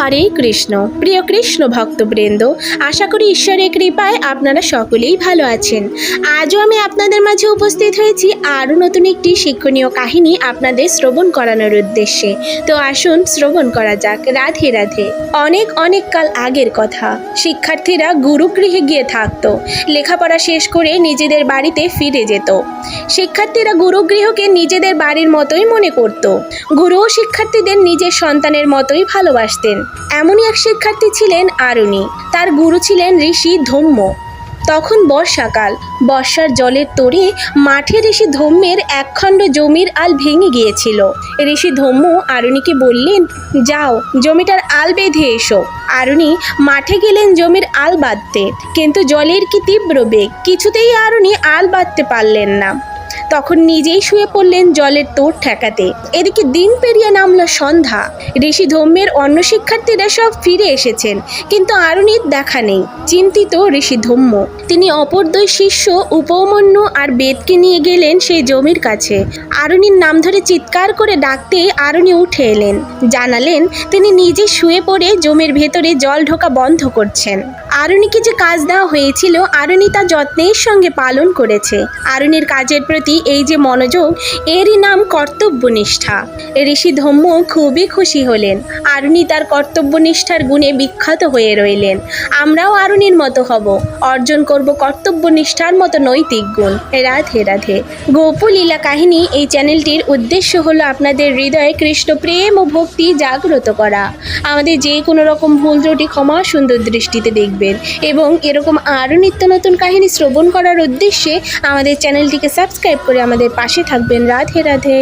হরে কৃষ্ণ। প্রিয় কৃষ্ণ ভক্তবৃন্দ, আশা করি ঈশ্বরের কৃপায় আপনারা সকলেই ভালো আছেন। আজও আমি আপনাদের মাঝে উপস্থিত হয়েছি আরও নতুন একটি শিক্ষণীয় কাহিনী আপনাদের শ্রবণ করানোর উদ্দেশ্যে। তো আসুন শ্রবণ করা যাক রাধে রাধে। অনেক অনেক কাল আগের কথা। শিক্ষার্থীরা গুরুগৃহে গিয়ে থাকতো। লেখাপড়া শেষ করে নিজেদের বাড়িতে ফিরে যেত। শিক্ষার্থীরা গুরুগৃহকে নিজেদের বাড়ির মতোই মনে করত। গুরুও শিক্ষার্থীদের নিজের সন্তানের মতোই ভালোবাসতেন। এমনই এক শিক্ষার্থী ছিলেন আরুণী। তার গুরু ছিলেন ঋষি ধম্ম তখন বর্ষাকাল। বর্ষার জলের তোড়ে মাঠে ঋষি ধম্মের একখণ্ড জমির আল ভেঙে গিয়েছিল। ঋষি ধম্ম আরুণীকে বললেন, যাও, জমিটার আল বেঁধে এসো। আরুণী মাঠে গেলেন জমির আল বাঁধতে। কিন্তু জলের কি তীব্র বেগ, কিছুতেই আরুণী আল বাঁধতে পারলেন না। তখন নিজেই শুয়ে পড়লেন জলের তোর ঠেকাতে। এদিকে দিন পেরিয়ে নামলো সন্ধ্যা। ঋষি ধম্মের অন্য শিক্ষার্থীরা সব ফিরে এসেছেন, কিন্তু আরুণীর দেখা নেই, চিন্তিত ঋষি ধম্ম তিনি অপর দুই শিষ্য উপমন্যু আর বেদকে নিয়ে গেলেন সেই জমির কাছে। আরুণীর নাম ধরে চিৎকার করে ডাকতেই আরুণী উঠে এলেন। জানালেন তিনি নিজে শুয়ে পড়ে জমির ভেতরে জল ঢোকা বন্ধ করছেন। আরুণীকে যে কাজ দেওয়া হয়েছিল আরুণী তা যত্নের সঙ্গে পালন করেছে। আরুণীর কাজের প্রতি এই যে মনোযোগ, এরই নাম কর্তব্যনিষ্ঠা। ঋষি ধম্ম খুবই খুশি হলেন। আরুণী তার কর্তব্যনিষ্ঠার গুণে বিখ্যাত হয়ে রইলেন। আমরাও আরুণীর মতো হব। অর্জন করব কর্তব্যনিষ্ঠার মতো নৈতিক গুণ। রাধে রাধে। গোপলীলা কাহিনী এই চ্যানেলটির উদ্দেশ্য হলো আপনাদের হৃদয়ে কৃষ্ণ প্রেম ও ভক্তি জাগ্রত করা। আমাদের যে কোনো রকম ভুল ত্রুটি ক্ষমা সুন্দর দৃষ্টিতে দেখবেন এবং এরকম আরও নিত্য নতুন কাহিনী শ্রবণ করার উদ্দেশ্যে আমাদের চ্যানেলটিকে সাবস্ক্রাইব করে আমাদের পাশে থাকবেন। রাধে রাধে।